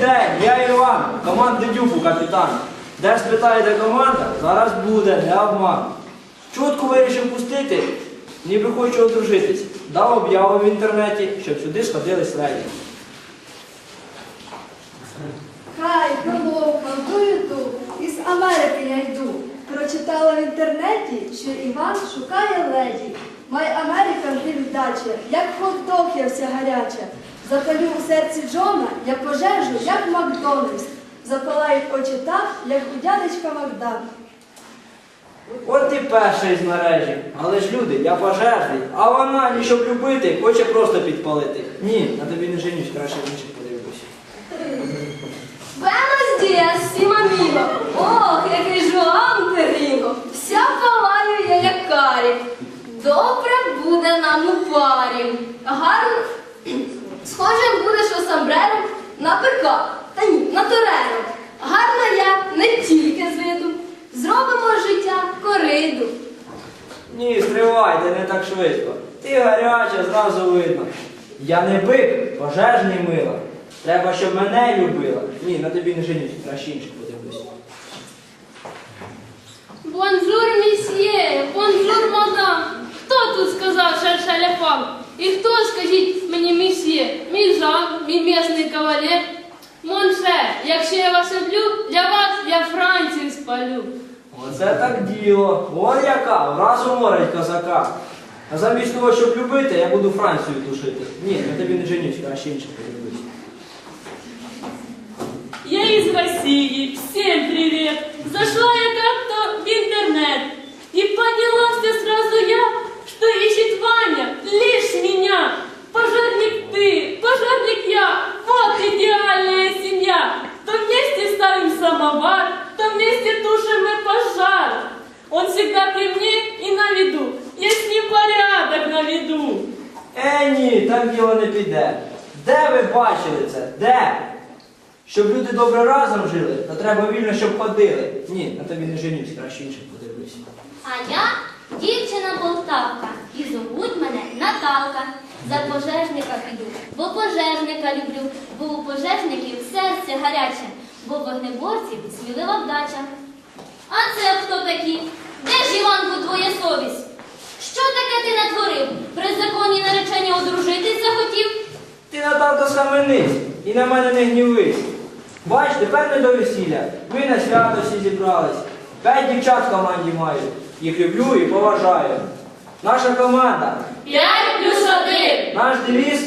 день, я Іван, команди Дюпу, капітан. Де спитаєте команда, зараз буде, не обман. Чутку вирішив пустити, ніби хочу одружитись. Дав об'яву в інтернеті, щоб сюди сходились леді. Хай, hello, мандую ту, із Америки я йду. Прочитала в інтернеті, що Іван шукає леді. Май Америка жди віддача, як хот-дог я вся гаряча. Запалю у серці Джона, я пожежу, як Макдональдс. Запалають очі так, як у дядечка Макдак. От ти перший з мережі. Але ж люди, я пожежний. А вона, ні щоб любити, хоче просто підпалити. Ні, на тобі не женюсь, краще в інших подивлюсь. Buenos días, Сімаміло! Ох, який Жуан Періго! Вся палаю я як карі. Добре буде нам у парі. Гарно. Схоже буде, що самбрером на пика. Та ні, на тореро. Гарна я не тільки з виду. Зробимо життя кориду. Ні, стривайте, не так швидко. Ти гаряча, зразу видно. Я не бик, пожежний мила. Треба, щоб мене любила. Ні, на тобі не женюсь, краще інших подивлюсь. Бонжур, місьє, бонжур, мадам. Хто тут сказав шершаляфам? І хто, скажіть мені, місьє, мій жан, мій місний кавалер? Монше, якщо я вас люблю, для вас я Францію. Оце так діло. Вон яка, вразу морить козака. А замість того, щоб любити, я буду Францію тушити. Ні, я тобі не женюсь, краще інших подивлюсь. Я из России. Всем привет! Всегда при мне и на виду. Я с ним порядок наведу. Е, ні, так діло не піде. Де ви бачили це? Де? Щоб люди добре разом жили, то треба вільно, щоб ходили. Ні, на тобі не женюсь, краще інших подивлюсь. А я дівчина Полтавка, і зовуть мене Наталка. За пожежника піду, бо пожежника люблю, бо у пожежників серце гаряче, бо вогнеборців смілива вдача. А це хто такі? Іванку твоя совість? Що таке ти натворив? При законі наречення одружитись захотів? Ти Наталко схаменись і на мене не гнівись. Бач, тепер не до весілля. Ми на свято всі зібрались. П'ять дівчат в команді маю. Їх люблю і поважаю. Наша команда, Пять плюс один. наш девіз